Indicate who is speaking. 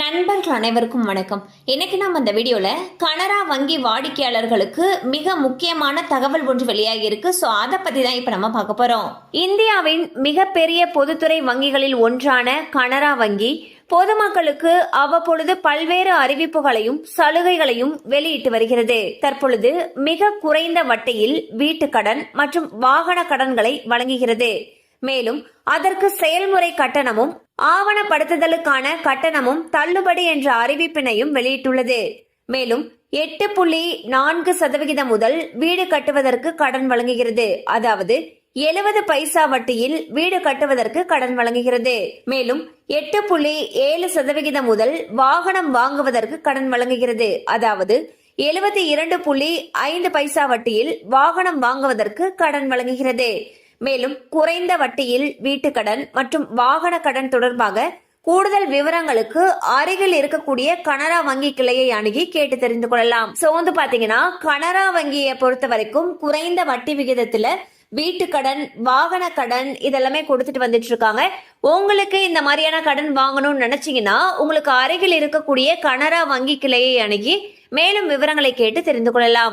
Speaker 1: நண்பர்கள் அனைவருக்கும் வணக்கம். இன்னைக்கு நம்ம இந்த வீடியோல கனரா வங்கி வாடிக்கையாளர்களுக்கு மிக முக்கியமான தகவல் ஒன்று வெளியாகி இருக்கு. ஸோ அதை பத்தி தான் இப்ப நம்ம பார்க்க போறோம். இந்தியாவின் மிகப்பெரிய பொதுத்துறை வங்கிகளில் ஒன்றான கனரா வங்கி பொதுமக்களுக்கு அவ்வப்பொழுது பல்வேறு அறிவிப்புகளையும் சலுகைகளையும் வெளியிட்டு வருகிறது. தற்பொழுது மிக குறைந்த வட்டியில் வீட்டுக்கடன் மற்றும் வாகன கடன்களை வழங்குகிறது. மேலும் அதற்கு செயல்முறை கட்டணமும் ஆவணப்படுத்துதலுக்கான கட்டணமும் தள்ளுபடி என்ற அறிவிப்பினையும் வெளியிட்டுள்ளது. மேலும் எட்டு புள்ளி நான்கு சதவிகிதம் முதல் வீடு கட்டுவதற்கு கடன் வழங்குகிறது. அதாவது எழுபது பைசா வட்டியில் வீடு கட்டுவதற்கு கடன் வழங்குகிறது. மேலும் எட்டு புள்ளி ஏழு சதவிகிதம் முதல் வாகனம் வாங்குவதற்கு கடன் வழங்குகிறது. அதாவது எழுபத்தி இரண்டு புள்ளி ஐந்து பைசா வட்டியில் வாகனம் வாங்குவதற்கு கடன் வழங்குகிறது. மேலும் குறைந்த வட்டியில் வீட்டுக்கடன் மற்றும் வாகன கடன் தொடர்பாக கூடுதல் விவரங்களுக்கு அருகில் இருக்கக்கூடிய கனரா வங்கி கிளையை அணுகி கேட்டு தெரிந்து கொள்ளலாம். சோ வந்து பாத்தீங்கன்னா கனரா வங்கியை பொறுத்த வரைக்கும் குறைந்த வட்டி விகிதத்துல வீட்டு கடன் வாகன கடன் இதெல்லாமே கொடுத்துட்டு வந்துட்டு இருக்காங்க. உங்களுக்கு இந்த மாதிரியான கடன் வாங்கணும்னு நினைச்சீங்கன்னா உங்களுக்கு அருகில் இருக்கக்கூடிய கனரா வங்கி கிளையை அணுகி மேலும் விவரங்களை கேட்டு தெரிந்து கொள்ளலாம்.